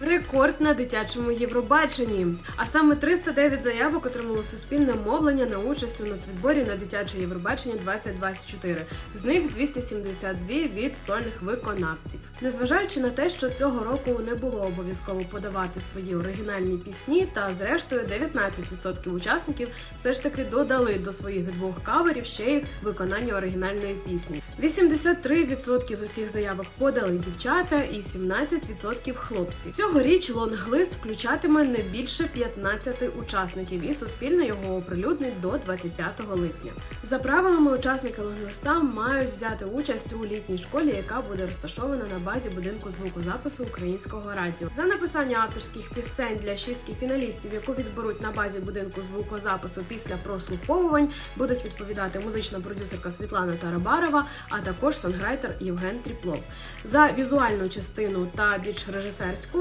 Рекорд на дитячому Євробаченні. А саме 309 заявок отримало суспільне мовлення на участь у нацвідборі на дитяче Євробачення 2024. З них 272 від сольних виконавців. Незважаючи на те, що цього року не було обов'язково подавати свої оригінальні пісні, та зрештою 19% учасників все ж таки додали до своїх двох каверів ще й виконання оригінальної пісні. 83% з усіх заявок подали дівчата і 17% хлопці. Цьогоріч лонглист включатиме не більше 15 учасників, і суспільне його оприлюднить до 25 липня. За правилами, учасники лонглиста мають взяти участь у літній школі, яка буде розташована на базі будинку звукозапису українського радіо. За написання авторських пісень для шістки фіналістів, яку відберуть на базі будинку звукозапису після прослуховувань, будуть відповідати музична продюсерка Світлана Тарабарова, а також санграйтер Євген Тріплов. За візуальну частину та більш режисерську